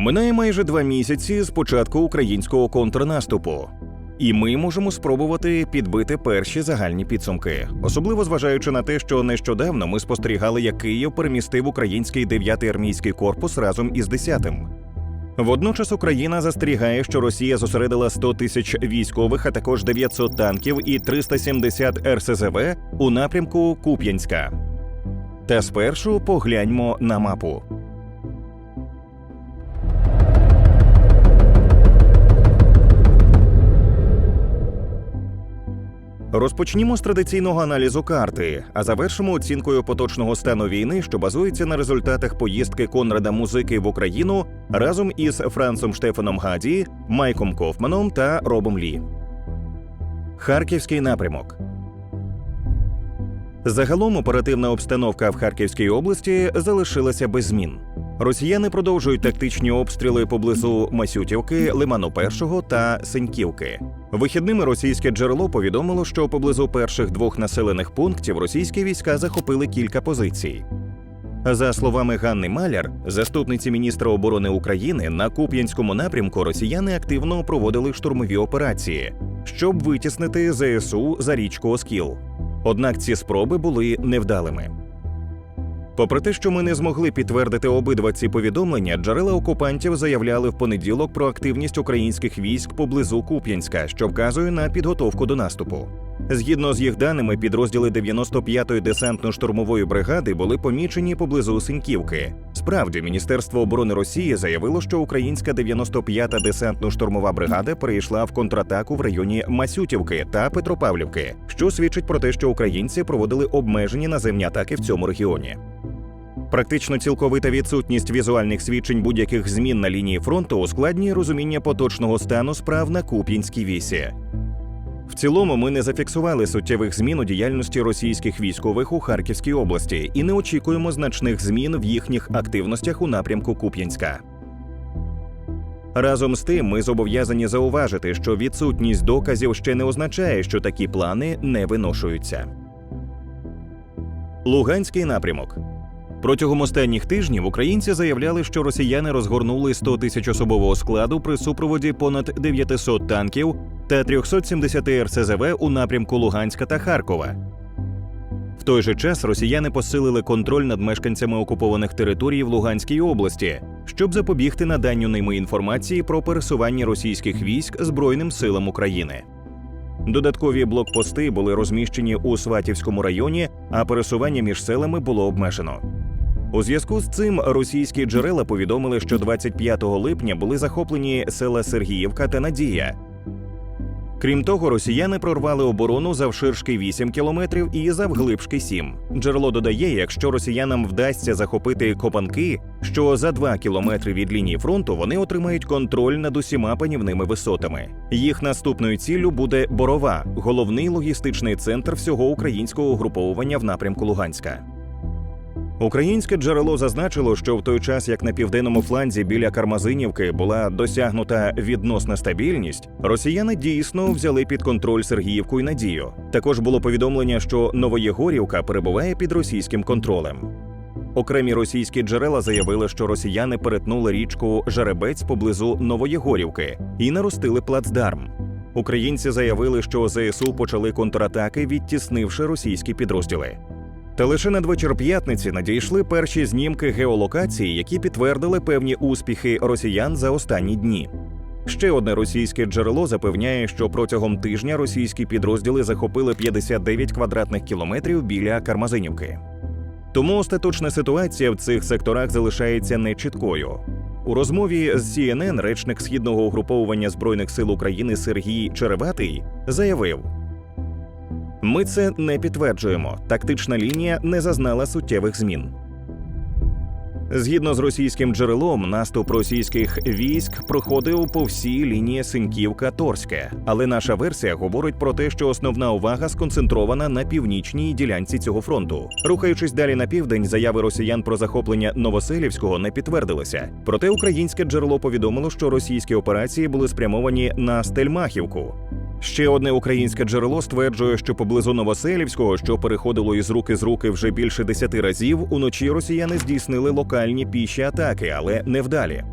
Минає майже два місяці з початку українського контрнаступу. І ми можемо спробувати підбити перші загальні підсумки, особливо зважаючи на те, що нещодавно ми спостерігали, як Київ перемістив український 9-й армійський корпус разом із 10-тим. Водночас Україна застерігає, що Росія зосередила 100 тисяч військових, а також 900 танків і 370 РСЗВ у напрямку Куп'янська. Та спершу погляньмо на мапу. Розпочнімо з традиційного аналізу карти, а завершимо оцінкою поточного стану війни, що базується на результатах поїздки Конрада Музики в Україну разом із Францом Штефаном Гаді, Майком Кофманом та Робом Лі. Харківський напрямок. Загалом оперативна обстановка в Харківській області залишилася без змін. Росіяни продовжують тактичні обстріли поблизу Масютівки, Лиману Першого та Сеньківки. Вихідними російське джерело повідомило, що поблизу перших двох населених пунктів російські війська захопили кілька позицій. За словами Ганни Маляр, заступниці міністра оборони України, на Куп'янському напрямку росіяни активно проводили штурмові операції, щоб витіснити ЗСУ за річку Оскіл. Однак ці спроби були невдалими. Попри те, що ми не змогли підтвердити обидва ці повідомлення, джерела окупантів заявляли в понеділок про активність українських військ поблизу Куп'янська, що вказує на підготовку до наступу. Згідно з їх даними, підрозділи 95-ї десантно-штурмової бригади були помічені поблизу Синьківки. Справді, Міністерство оборони Росії заявило, що українська 95-та десантно-штурмова бригада перейшла в контратаку в районі Масютівки та Петропавлівки, що свідчить про те, що українці проводили обмежені наземні атаки в цьому регіоні. Практично цілковита відсутність візуальних свідчень будь-яких змін на лінії фронту ускладнює розуміння поточного стану справ на Куп'янській вісі. В цілому ми не зафіксували суттєвих змін у діяльності російських військових у Харківській області і не очікуємо значних змін в їхніх активностях у напрямку Куп'янська. Разом з тим, ми зобов'язані зауважити, що відсутність доказів ще не означає, що такі плани не виношуються. Луганський напрямок. Протягом останніх тижнів українці заявляли, що росіяни розгорнули 100 тисяч особового складу при супроводі понад 900 танків та 370 РСЗВ у напрямку Луганська та Харкова. В той же час росіяни посилили контроль над мешканцями окупованих територій в Луганській області, щоб запобігти наданню ними інформації про пересування російських військ Збройним силам України. Додаткові блокпости були розміщені у Сватівському районі, а пересування між селами було обмежено. У зв'язку з цим російські джерела повідомили, що 25 липня були захоплені села Сергіївка та Надія. Крім того, росіяни прорвали оборону завширшки 8 кілометрів і завглибшки 7. Джерело додає, якщо росіянам вдасться захопити копанки, що за 2 кілометри від лінії фронту вони отримають контроль над усіма панівними висотами. Їх наступною ціллю буде Борова, головний логістичний центр всього українського угруповування в напрямку Луганська. Українське джерело зазначило, що в той час, як на південному фланзі біля Кармазинівки була досягнута відносна стабільність, росіяни дійсно взяли під контроль Сергіївку і Надію. Також було повідомлення, що Новоєгорівка перебуває під російським контролем. Окремі російські джерела заявили, що росіяни перетнули річку Жеребець поблизу Новоєгорівки і наростили плацдарм. Українці заявили, що ЗСУ почали контратаки, відтіснивши російські підрозділи. Та лише надвечір п'ятниці надійшли перші знімки геолокації, які підтвердили певні успіхи росіян за останні дні. Ще одне російське джерело запевняє, що протягом тижня російські підрозділи захопили 59 квадратних кілометрів біля Кармазинівки. Тому остаточна ситуація в цих секторах залишається нечіткою. У розмові з CNN речник східного угруповування збройних сил України Сергій Череватий заявив. Ми це не підтверджуємо. Тактична лінія не зазнала суттєвих змін. Згідно з російським джерелом, наступ російських військ проходив по всій лінії Синьківка Торське, але наша версія говорить про те, що основна увага сконцентрована на північній ділянці цього фронту. Рухаючись далі на південь, заяви росіян про захоплення Новоселівського не підтвердилися. Проте українське джерело повідомило, що російські операції були спрямовані на Стельмахівку. Ще одне українське джерело стверджує, що поблизу Новоселівського, що переходило із руки з руки вже більше десяти разів, уночі росіяни здійснили локальні піші атаки, але невдалі.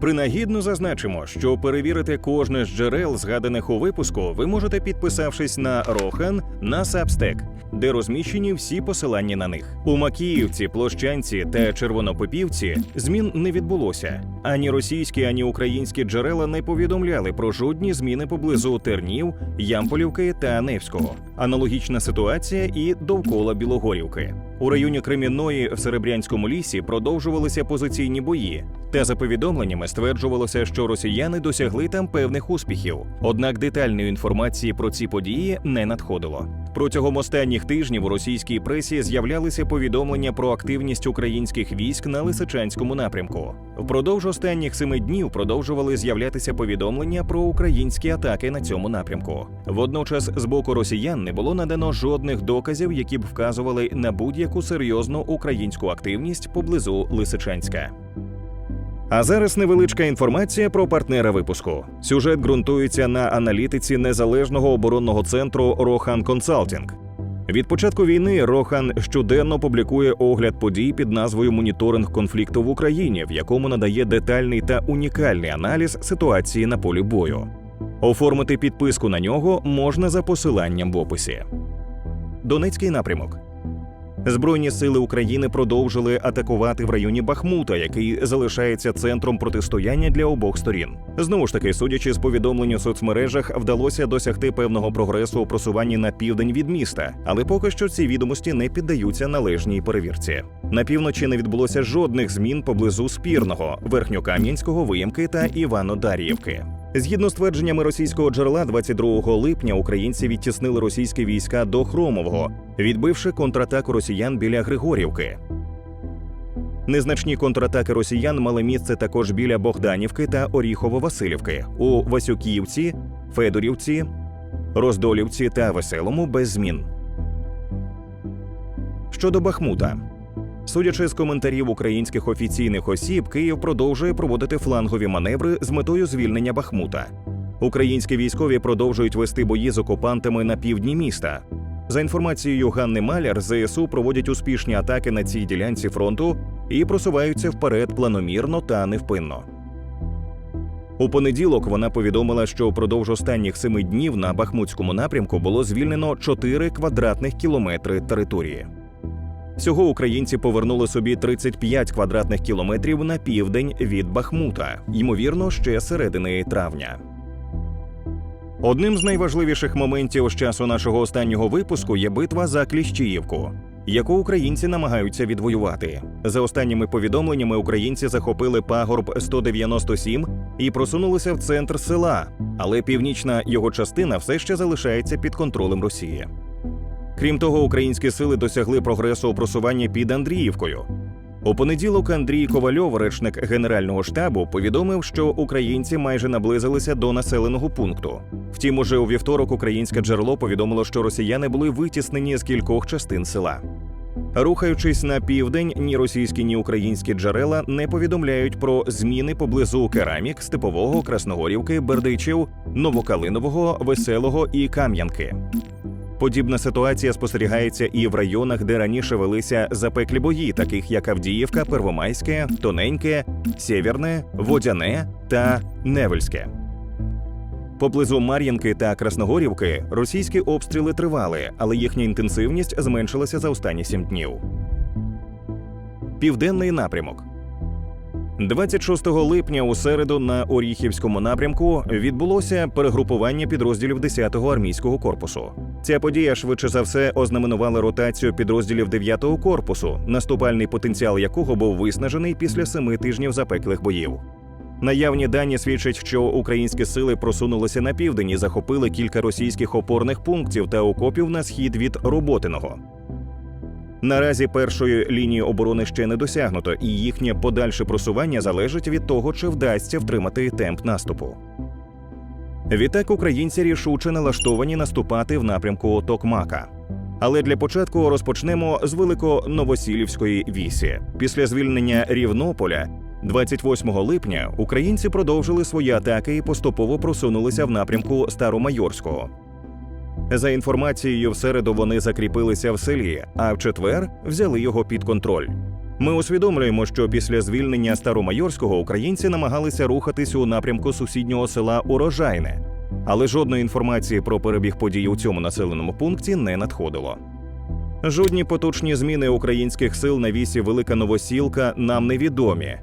Принагідно зазначимо, що перевірити кожне з джерел, згаданих у випуску, ви можете підписавшись на Рохан на Substack, де розміщені всі посилання на них. У Макіївці, Площанці та Червонопопівці змін не відбулося. Ані російські, ані українські джерела не повідомляли про жодні зміни поблизу Тернів, Ямполівки та Невського. Аналогічна ситуація і довкола Білогорівки. У районі Кремінної в Серебрянському лісі продовжувалися позиційні бої. Та за повідомленнями стверджувалося, що росіяни досягли там певних успіхів. Однак детальної інформації про ці події не надходило. Протягом останніх тижнів у російській пресі з'являлися повідомлення про активність українських військ на Лисичанському напрямку. Впродовж останніх семи днів продовжували з'являтися повідомлення про українські атаки на цьому напрямку. Водночас, з боку росіян не було надано жодних доказів, які б вказували на будь-яку серйозну українську активність поблизу Лисичанська. А зараз невеличка інформація про партнера випуску. Сюжет ґрунтується на аналітиці незалежного оборонного центру Рохан Консалтінг. Від початку війни Рохан щоденно публікує огляд подій під назвою Моніторинг конфлікту в Україні, в якому надає детальний та унікальний аналіз ситуації на полі бою. Оформити підписку на нього можна за посиланням в описі. Донецький напрямок. Збройні сили України продовжили атакувати в районі Бахмута, який залишається центром протистояння для обох сторін. Знову ж таки, судячи з повідомлень у соцмережах, вдалося досягти певного прогресу у просуванні на південь від міста, але поки що ці відомості не піддаються належній перевірці. На півночі не відбулося жодних змін поблизу спірного Верхньокам'янського, Виємки та Івано-Дар'ївки. Згідно з твердженнями російського джерела, 22 липня українці відтіснили російські війська до Хромового, відбивши контратаку росіян біля Григорівки. Незначні контратаки росіян мали місце також біля Богданівки та Оріхово-Василівки у Васюківці, Федорівці, Роздолівці та Веселому без змін. Щодо Бахмута. Судячи з коментарів українських офіційних осіб, Київ продовжує проводити флангові маневри з метою звільнення Бахмута. Українські військові продовжують вести бої з окупантами на півдні міста. За інформацією Ганни Маляр, ЗСУ проводять успішні атаки на цій ділянці фронту і просуваються вперед планомірно та невпинно. У понеділок вона повідомила, що впродовж останніх семи днів на Бахмутському напрямку було звільнено 4 квадратних кілометри території. Всього українці повернули собі 35 квадратних кілометрів на південь від Бахмута, ймовірно, ще середини травня. Одним з найважливіших моментів з часу нашого останнього випуску є битва за Кліщіївку, яку українці намагаються відвоювати. За останніми повідомленнями, українці захопили пагорб 197 і просунулися в центр села, але північна його частина все ще залишається під контролем Росії. Крім того, українські сили досягли прогресу у просуванні під Андріївкою. У понеділок Андрій Ковальов, речник Генерального штабу, повідомив, що українці майже наблизилися до населеного пункту. Втім, уже у вівторок українське джерело повідомило, що росіяни були витіснені з кількох частин села. Рухаючись на південь, ні російські, ні українські джерела не повідомляють про зміни поблизу Керамік, Степового, Красногорівки, Бердичів, Новокалинового, Веселого і Кам'янки. Подібна ситуація спостерігається і в районах, де раніше велися запеклі бої, таких як Авдіївка, Первомайське, Тоненьке, Сєвєрне, Водяне та Невельське. Поблизу Мар'їнки та Красногорівки російські обстріли тривали, але їхня інтенсивність зменшилася за останні сім днів. Південний напрямок. 26 липня у середу на Оріхівському напрямку відбулося перегрупування підрозділів 10-го армійського корпусу. Ця подія швидше за все ознаменувала ротацію підрозділів 9-го корпусу, наступальний потенціал якого був виснажений після семи тижнів запеклих боїв. Наявні дані свідчать, що українські сили просунулися на південь і захопили кілька російських опорних пунктів та окопів на схід від Роботиного. Наразі першої лінії оборони ще не досягнуто, і їхнє подальше просування залежить від того, чи вдасться втримати темп наступу. Відтак українці рішуче налаштовані наступати в напрямку Токмака. Але для початку розпочнемо з великоновосілівської вісі. Після звільнення Рівнополя 28 липня українці продовжили свої атаки і поступово просунулися в напрямку Старомайорського. За інформацією, в середу вони закріпилися в селі, а в четвер взяли його під контроль. Ми усвідомлюємо, що після звільнення Старомайорського українці намагалися рухатись у напрямку сусіднього села Урожайне, але жодної інформації про перебіг подій у цьому населеному пункті не надходило. Жодні поточні зміни українських сил на вісі Велика Новосілка нам невідомі.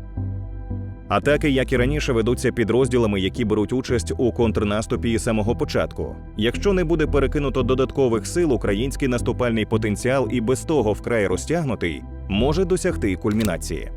Атаки, як і раніше, ведуться підрозділами, які беруть участь у контрнаступі з самого початку. Якщо не буде перекинуто додаткових сил, український наступальний потенціал і без того вкрай розтягнутий може досягти кульмінації.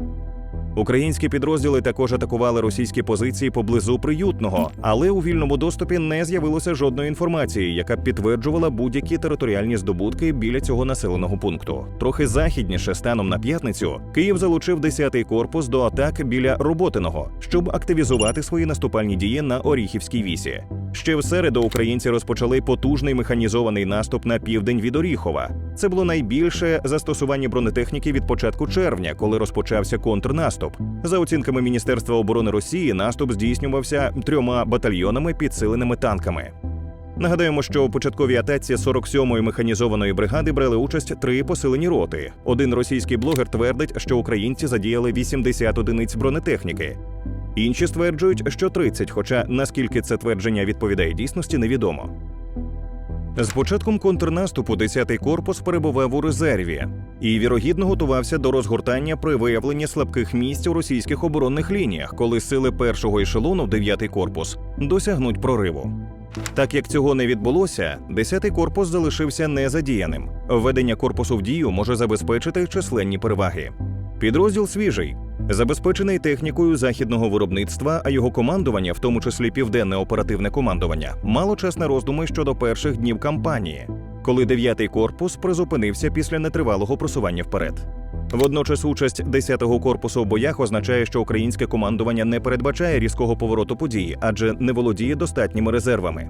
Українські підрозділи також атакували російські позиції поблизу приютного, але у вільному доступі не з'явилося жодної інформації, яка б підтверджувала будь-які територіальні здобутки біля цього населеного пункту. Трохи західніше, станом на п'ятницю, Київ залучив 10-й корпус до атак біля Роботиного, щоб активізувати свої наступальні дії на Оріхівській вісі. Ще в середу українці розпочали потужний механізований наступ на південь від Оріхова. Це було найбільше застосування бронетехніки від початку червня, коли розпочався контрнаступ. За оцінками Міністерства оборони Росії, наступ здійснювався трьома батальйонами, підсиленими танками. Нагадаємо, що у початковій атаці 47-ї механізованої бригади брали участь три посилені роти. Один російський блогер твердить, що українці задіяли 80 одиниць бронетехніки. Інші стверджують, що 30, хоча наскільки це твердження відповідає дійсності, невідомо. З початком контрнаступу 10-й корпус перебував у резерві і вірогідно готувався до розгортання при виявленні слабких місць у російських оборонних лініях, коли сили першого ешелону 9-й корпус досягнуть прориву. Так як цього не відбулося, 10-й корпус залишився незадіяним. Введення корпусу в дію може забезпечити численні переваги. Підрозділ свіжий, забезпечений технікою західного виробництва, а його командування, в тому числі південне оперативне командування, мало час на роздуми щодо перших днів кампанії, коли 9-й корпус призупинився після нетривалого просування вперед. Водночас участь 10-го корпусу в боях означає, що українське командування не передбачає різкого повороту події, адже не володіє достатніми резервами.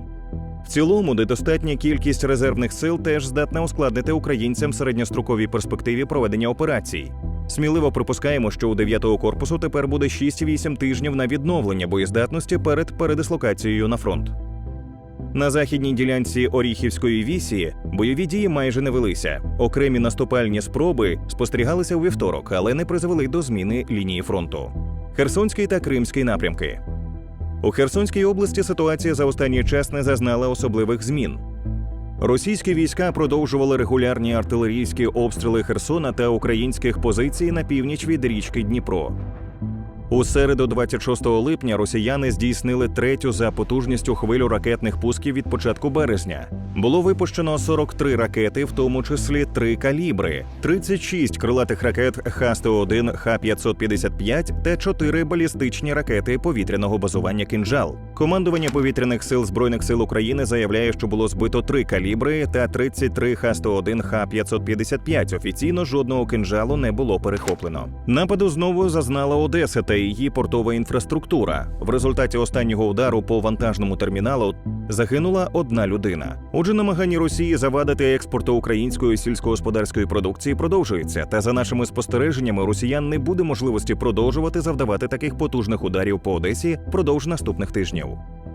В цілому, недостатня кількість резервних сил теж здатна ускладнити українцям середньостроковій перспективі проведення операцій. Сміливо припускаємо, що у 9-го корпусу тепер буде 6-8 тижнів на відновлення боєздатності перед передислокацією на фронт. На західній ділянці Оріхівської вісі бойові дії майже не велися. Окремі наступальні спроби спостерігалися у вівторок, але не призвели до зміни лінії фронту. Херсонський та Кримський напрямки. У Херсонській області ситуація за останній час не зазнала особливих змін. Російські війська продовжували регулярні артилерійські обстріли Херсона та українських позицій на північ від річки Дніпро. У середу, 26 липня, росіяни здійснили третю за потужністю хвилю ракетних пусків від початку березня. Було випущено 43 ракети, в тому числі 3 калібри, 36 крилатих ракет Х-101, Х-555 та 4 балістичні ракети повітряного базування «Кинжал». Командування повітряних сил збройних сил України заявляє, що було збито 3 калібри та 33 Х-101, Х-555. Офіційно жодного кинжалу не було перехоплено. Нападу знову зазнала Одеса та її портова інфраструктура. В результаті останнього удару по вантажному терміналу загинула одна людина. Отже, намагання Росії завадити експорту української сільськогосподарської продукції продовжується. Та за нашими спостереженнями, росіян не буде можливості продовжувати завдавати таких потужних ударів по Одесі впродовж наступних тижнів.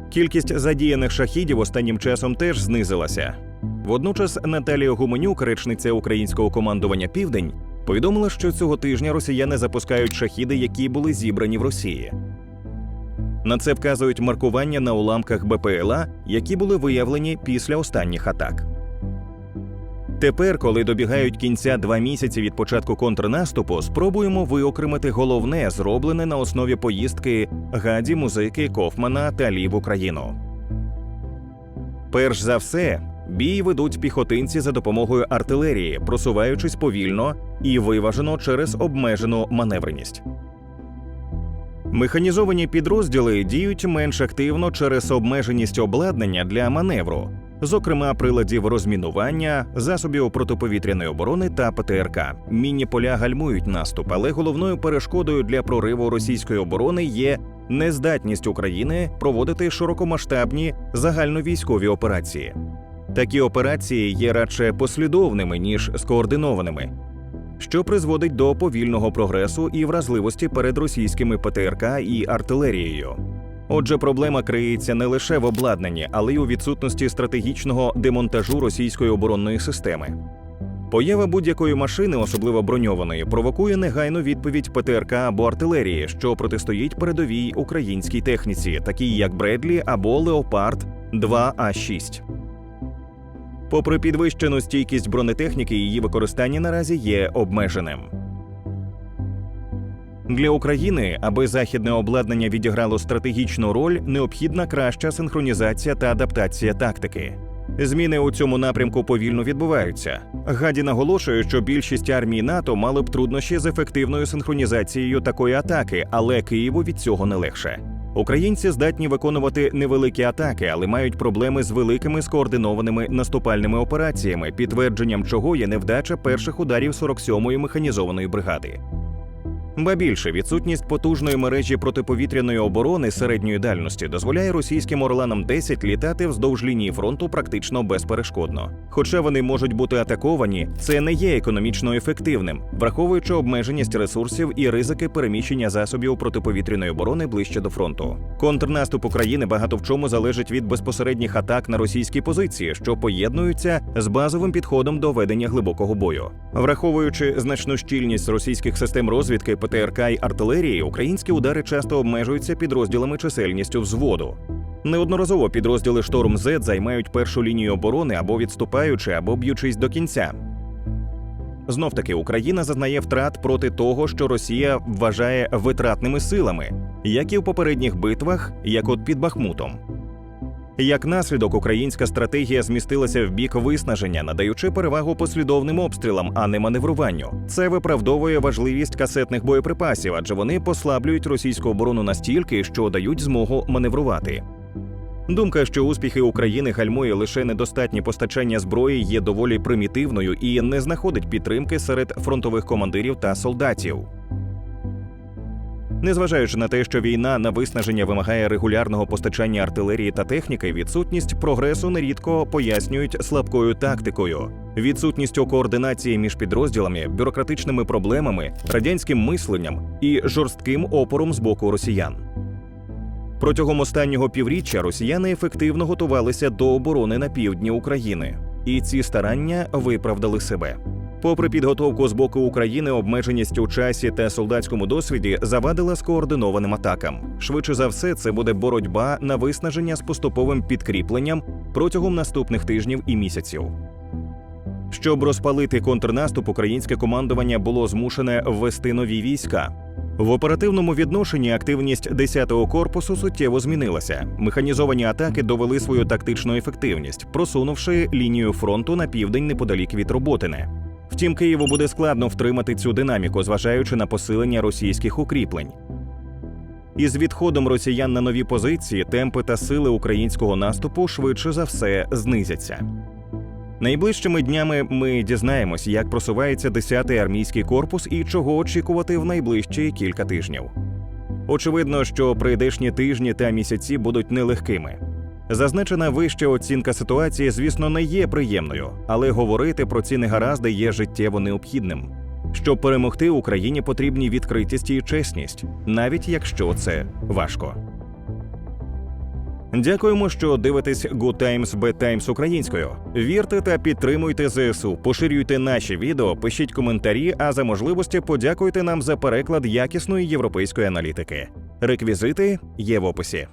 Кількість задіяних шахідів останнім часом теж знизилася. Водночас Наталія Гуменюк, речниця українського командування Південь, повідомила, що цього тижня росіяни запускають шахіди, які були зібрані в Росії. На це вказують маркування на уламках БПЛА, які були виявлені після останніх атак. Тепер, коли добігають кінця два місяці від початку контрнаступу, спробуємо виокремити головне, зроблене на основі поїздки гаді музики Кофмана та Лі в Україну. Перш за все, бій ведуть піхотинці за допомогою артилерії, просуваючись повільно і виважено через обмежену маневреність. Механізовані підрозділи діють менш активно через обмеженість обладнання для маневру, зокрема приладів розмінування, засобів протиповітряної оборони та ПТРК. Мінні поля гальмують наступ, але головною перешкодою для прориву російської оборони є нездатність України проводити широкомасштабні загальновійськові операції. Такі операції є радше послідовними ніж скоординованими, що призводить до повільного прогресу і вразливості перед російськими ПТРК і артилерією. Отже, проблема криється не лише в обладнанні, але й у відсутності стратегічного демонтажу російської оборонної системи. Поява будь-якої машини, особливо броньованої, провокує негайну відповідь ПТРК або артилерії, що протистоїть передовій українській техніці, такій як Бредлі або Леопард 2А6. Попри підвищену стійкість бронетехніки, її використання наразі є обмеженим. Для України, аби західне обладнання відіграло стратегічну роль, необхідна краща синхронізація та адаптація тактики. Зміни у цьому напрямку повільно відбуваються. Гаді наголошує, що більшість армій НАТО мали б труднощі з ефективною синхронізацією такої атаки, але Києву від цього не легше. Українці здатні виконувати невеликі атаки, але мають проблеми з великими скоординованими наступальними операціями, підтвердженням чого є невдача перших ударів 47-ї механізованої бригади. Ба більше відсутність потужної мережі протиповітряної оборони середньої дальності дозволяє російським орланам 10 літати вздовж лінії фронту практично безперешкодно. Хоча вони можуть бути атаковані, це не є економічно ефективним, враховуючи обмеженість ресурсів і ризики переміщення засобів протиповітряної оборони ближче до фронту. Контрнаступ України багато в чому залежить від безпосередніх атак на російські позиції, що поєднуються з базовим підходом до ведення глибокого бою. Враховуючи значну щільність російських систем розвідки, ПТРК й артилерії, українські удари часто обмежуються підрозділами чисельністю взводу. Неодноразово підрозділи Шторм З займають першу лінію оборони або відступаючи, або б'ючись до кінця. Знов таки Україна зазнає втрат проти того, що Росія вважає витратними силами, як і в попередніх битвах, як от під Бахмутом. Як наслідок, українська стратегія змістилася в бік виснаження, надаючи перевагу послідовним обстрілам, а не маневруванню. Це виправдовує важливість касетних боєприпасів, адже вони послаблюють російську оборону настільки, що дають змогу маневрувати. Думка, що успіхи України гальмує лише недостатнє постачання зброї, є доволі примітивною і не знаходить підтримки серед фронтових командирів та солдатів. Незважаючи на те, що війна на виснаження вимагає регулярного постачання артилерії та техніки, відсутність прогресу нерідко пояснюють слабкою тактикою, відсутністю координації між підрозділами, бюрократичними проблемами, радянським мисленням і жорстким опором з боку росіян. Протягом останнього півріччя росіяни ефективно готувалися до оборони на півдні України, і ці старання виправдали себе. Попри підготовку з боку України, обмеженість у часі та солдатському досвіді завадила скоординованим атакам. Швидше за все, це буде боротьба на виснаження з поступовим підкріпленням протягом наступних тижнів і місяців. Щоб розпалити контрнаступ, українське командування було змушене ввести нові війська. В оперативному відношенні активність 10-го корпусу суттєво змінилася. Механізовані атаки довели свою тактичну ефективність, просунувши лінію фронту на південь неподалік від Роботине. Втім, Києву буде складно втримати цю динаміку, зважаючи на посилення російських укріплень. Із відходом росіян на нові позиції темпи та сили українського наступу швидше за все знизяться. Найближчими днями ми дізнаємось, як просувається 10-й армійський корпус і чого очікувати в найближчі кілька тижнів. Очевидно, що прийдешні тижні та місяці будуть нелегкими. Зазначена вища оцінка ситуації, звісно, не є приємною, але говорити про ці негаразди є життєво необхідним. Щоб перемогти Україні потрібні відкритість і чесність, навіть якщо це важко. Дякуємо, що дивитесь Good Times Bad Times українською. Вірте та підтримуйте ЗСУ, поширюйте наші відео, пишіть коментарі, а за можливості подякуйте нам за переклад якісної європейської аналітики. Реквізити є в описі.